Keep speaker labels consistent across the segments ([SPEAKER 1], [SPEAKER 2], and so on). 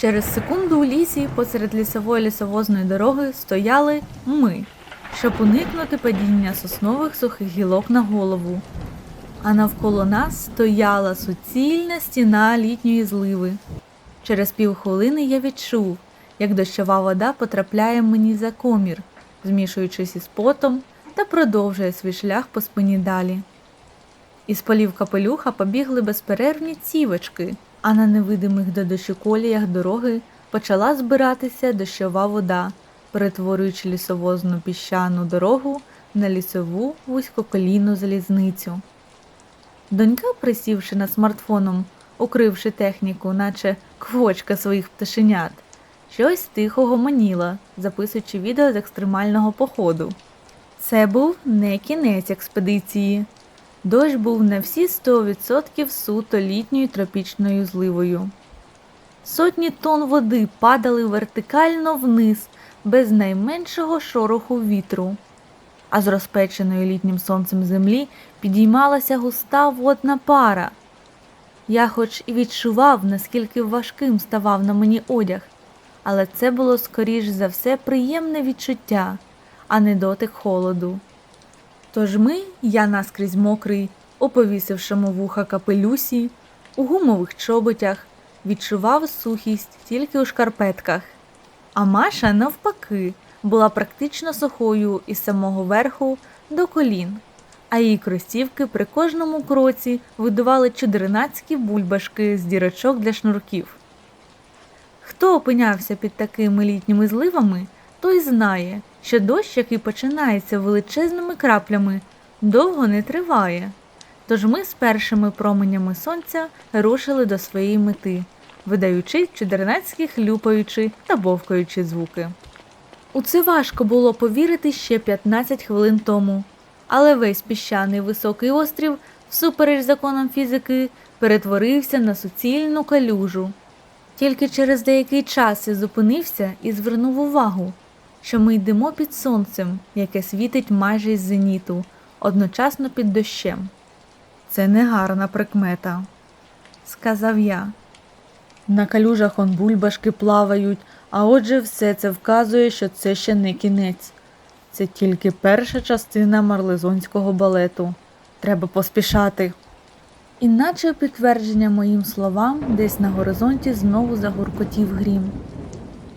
[SPEAKER 1] Через секунду у лісі посеред лісової лісовозної дороги стояли ми, щоб уникнути падіння соснових сухих гілок на голову. А навколо нас стояла суцільна стіна літньої зливи. Через півхвилини я відчув, як дощова вода потрапляє мені за комір, змішуючись із потом та продовжує свій шлях по спині далі. Із полів капелюха побігли безперервні цівочки, а на невидимих до дощу коліях дороги почала збиратися дощова вода, перетворюючи лісовозну піщану дорогу на лісову вузькоколійну залізницю. Донька, присівши над смартфоном, укривши техніку, наче квочка своїх пташенят, щось тихо гомоніла, записуючи відео з екстремального походу. Це був не кінець експедиції. Дощ був на всі 100% суто літньою тропічною зливою. Сотні тонн води падали вертикально вниз без найменшого шороху вітру, а з розпеченої літнім сонцем землі підіймалася густа водна пара. Я хоч і відчував, наскільки важким ставав на мені одяг, але це було скоріш за все приємне відчуття, а не дотик холоду. Тож ми, я наскрізь мокрий, у повісившому вуха капелюсі, у гумових чоботях, відчував сухість тільки у шкарпетках. А Маша, навпаки, була практично сухою із самого верху до колін, а її кросівки при кожному кроці видували чудернацькі бульбашки з дірочок для шнурків. Хто опинявся під такими літніми зливами, той знає, що дощ, який починається величезними краплями, довго не триває. Тож ми з першими променями сонця рушили до своєї мети, видаючи чудернацькі хлюпаючи та бовкаючи звуки. У це важко було повірити ще 15 хвилин тому, але весь піщаний високий острів, всупереч законам фізики, перетворився на суцільну калюжу. Тільки через деякий час я зупинився і звернув увагу, що ми йдемо під сонцем, яке світить майже із зеніту, одночасно під дощем. Це негарна прикмета, сказав я. На калюжах он бульбашки плавають, а отже, все це вказує, що це ще не кінець. Це тільки перша частина марлезонського балету. Треба поспішати. Іначе підтвердження моїм словам десь на горизонті знову загуркотів грім.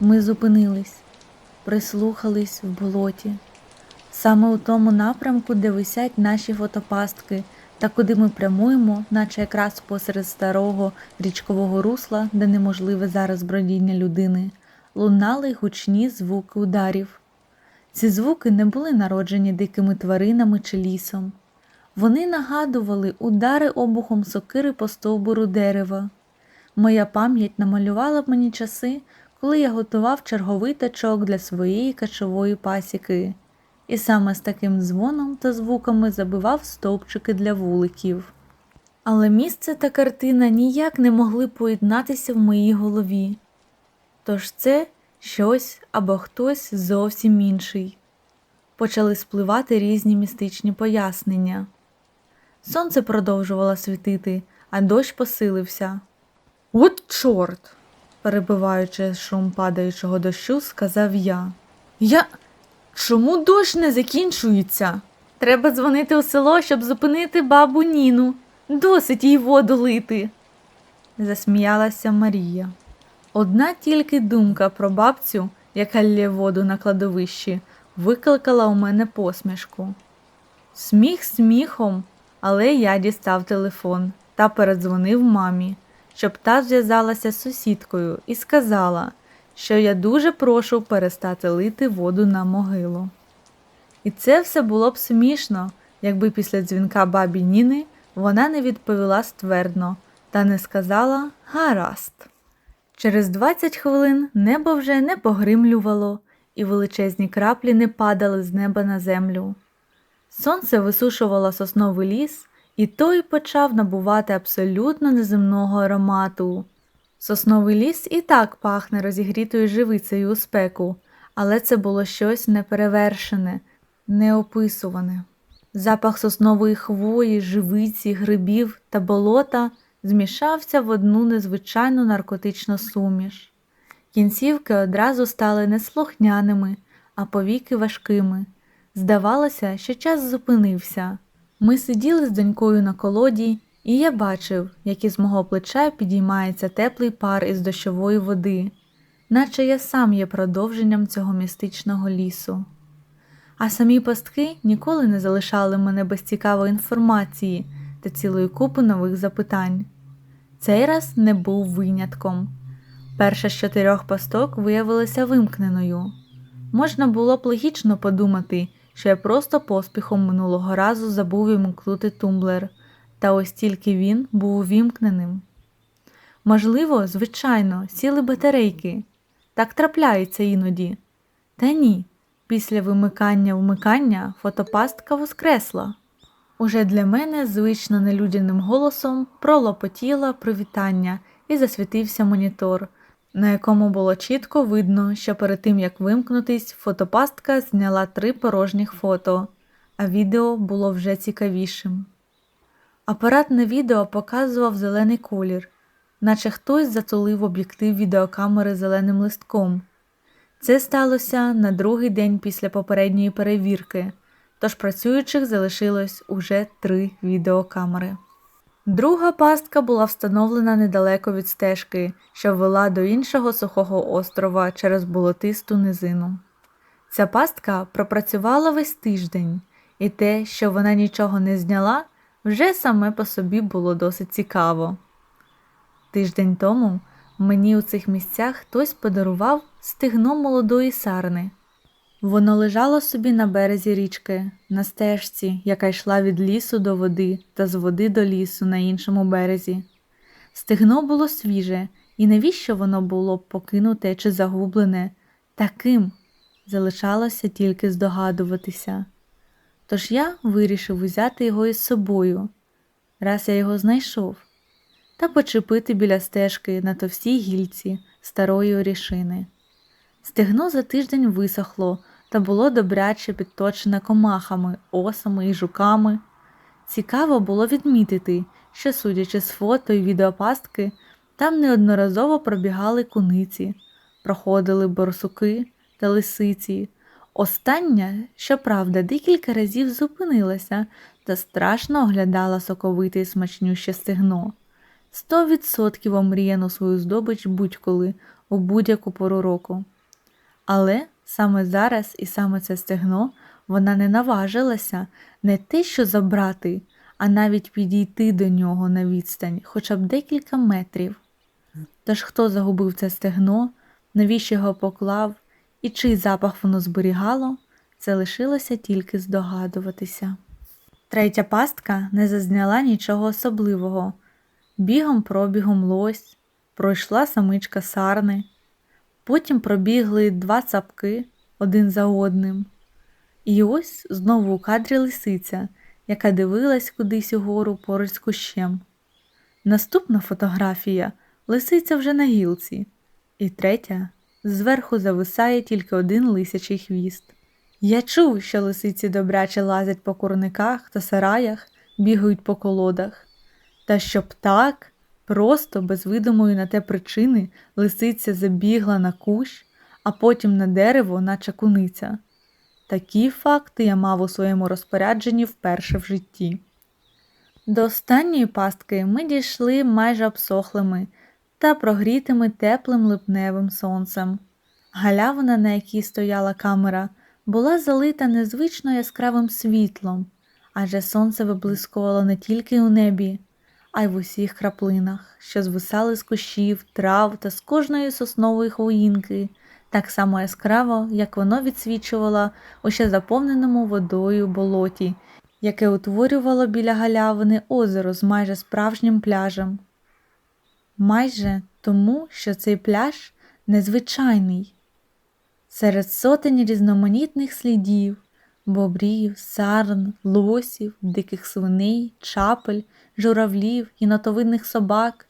[SPEAKER 1] Ми зупинились, прислухались в болоті, саме у тому напрямку, де висять наші фотопастки, та куди ми прямуємо, наче якраз посеред старого річкового русла, де неможливе зараз бродіння людини, лунали гучні звуки ударів. Ці звуки не були народжені дикими тваринами чи лісом. Вони нагадували удари обухом сокири по стовбуру дерева. Моя пам'ять намалювала б мені часи, коли я готував черговий тачок для своєї качової пасіки, і саме з таким дзвоном та звуками забивав стовпчики для вуликів. Але місце та картина ніяк не могли поєднатися в моїй голові. Тож це щось або хтось зовсім інший. Почали спливати різні містичні пояснення. Сонце продовжувало світити, а дощ посилився. От чорт, перебиваючи шум падаючого дощу, сказав я. Я. Чому дощ не закінчується? Треба дзвонити у село, щоб зупинити бабу Ніну. Досить їй воду лити. засміялася Марія. Одна тільки думка про бабцю, яка лє воду на кладовищі, викликала у мене посмішку. Сміх сміхом, але я дістав телефон та передзвонив мамі, щоб та зв'язалася з сусідкою і сказала, що я дуже прошу перестати лити воду на могилу. І це все було б смішно, якби після дзвінка бабі Ніни вона не відповіла ствердно та не сказала гаразд. Через 20 хвилин небо вже не погримлювало, і величезні краплі не падали з неба на землю. Сонце висушувало сосновий ліс, і той почав набувати абсолютно неземного аромату. Сосновий ліс і так пахне розігрітою живицею у спеку, але це було щось неперевершене, неописуване. Запах соснової хвої, живиці, грибів та болота змішався в одну незвичайну наркотичну суміш. Кінцівки одразу стали не слухняними, а повіки важкими. Здавалося, що час зупинився. Ми сиділи з донькою на колоді, і я бачив, як із мого плеча підіймається теплий пар із дощової води, наче я сам є продовженням цього містичного лісу. А самі пастки ніколи не залишали мене без цікавої інформації та цілої купи нових запитань. Цей раз не був винятком. Перша з чотирьох пасток виявилася вимкненою. Можна було б логічно подумати, що я просто поспіхом минулого разу забув вімкнути тумблер, та ось тільки він був увімкненим. Можливо, звичайно, сіли батарейки. Так трапляється іноді. Та ні, після вимикання вмикання фотопастка воскресла. Уже для мене звично нелюдяним голосом пролопотіла привітання і засвітився монітор, на якому було чітко видно, що перед тим як вимкнутись, фотопастка зняла три порожніх фото, а відео було вже цікавішим. Апарат на відео показував зелений колір, наче хтось затулив об'єктив відеокамери зеленим листком. Це сталося на другий день після попередньої перевірки, тож працюючих залишилось уже три відеокамери. Друга пастка була встановлена недалеко від стежки, що вела до іншого сухого острова через болотисту низину. Ця пастка пропрацювала весь тиждень, і те, що вона нічого не зняла, вже саме по собі було досить цікаво. Тиждень тому мені у цих місцях хтось подарував стегно молодої сарни. Воно лежало собі на березі річки, на стежці, яка йшла від лісу до води та з води до лісу на іншому березі. Стегно було свіже, і навіщо воно було покинуте чи загублене, таким залишалося тільки здогадуватися. Тож я вирішив узяти його із собою, раз я його знайшов, та почепити біля стежки на товстій гільці старої орішини. Стегно за тиждень висохло та було добряче підточене комахами, осами і жуками. Цікаво було відмітити, що, судячи з фото і відеопастки, там неодноразово пробігали куниці, проходили борсуки та лисиці. Остання, щоправда, декілька разів зупинилася та страшно оглядала соковите і смачнюще стегно. Сто відсотків омріяну свою здобич будь-коли у будь-яку пору року. Але саме зараз і саме це стегно вона не наважилася не те, що забрати, а навіть підійти до нього на відстань хоча б декілька метрів. Тож хто загубив це стегно, навіщо його поклав і чий запах воно зберігало, це лишилося тільки здогадуватися. Третя пастка не зазняла нічого особливого. Бігом пробігом лось, пройшла самичка сарни, потім пробігли два цапки один за одним. І ось знову у кадрі лисиця, яка дивилась кудись угору поруч з кущем. Наступна фотографія лисиця вже на гілці, і третя зверху зависає тільки один лисячий хвіст. Я чув, що лисиці добряче лазять по курниках та сараях, бігають по колодах. Та щоб так, просто без видимої на те причини лисиця забігла на кущ, а потім на дерево, наче куниця. Такі факти я мав у своєму розпорядженні вперше в житті. До останньої пастки ми дійшли майже обсохлими та прогрітими теплим липневим сонцем. Галявина, на якій стояла камера, була залита незвично яскравим світлом, адже сонце виблискувало не тільки у небі, а й в усіх краплинах, що звисали з кущів, трав та з кожної соснової хвоїнки, так само яскраво, як воно відсвічувало у ще заповненому водою болоті, яке утворювало біля галявини озеро з майже справжнім пляжем. Майже тому, що цей пляж незвичайний. Серед сотень різноманітних слідів, бобрів, сарн, лосів, диких свиней, чапель, журавлів і нотовидних собак,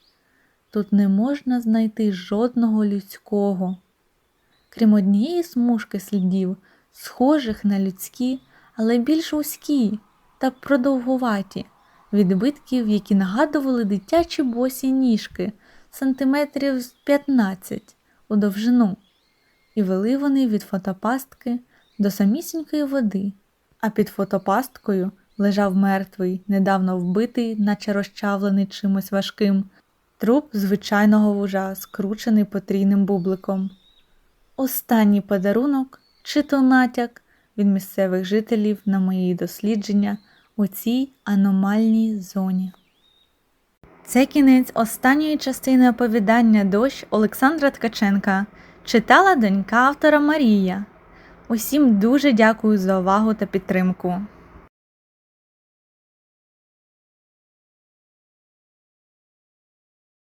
[SPEAKER 1] тут не можна знайти жодного людського. Крім однієї смужки слідів, схожих на людські, але більш вузькі та продовгуваті, відбитків, які нагадували дитячі босі ніжки сантиметрів 15 у довжину, і вели вони від фотопастки до самісінької води, а під фотопасткою лежав мертвий, недавно вбитий, наче розчавлений чимось важким, труп звичайного вужа, скручений потрійним бубликом. Останній подарунок чи то натяк від місцевих жителів на мої дослідження у цій аномальній зоні. Це кінець останньої частини оповідання Дощ Олександра Ткаченка. Читала донька автора Марія. Усім дуже дякую за увагу та підтримку.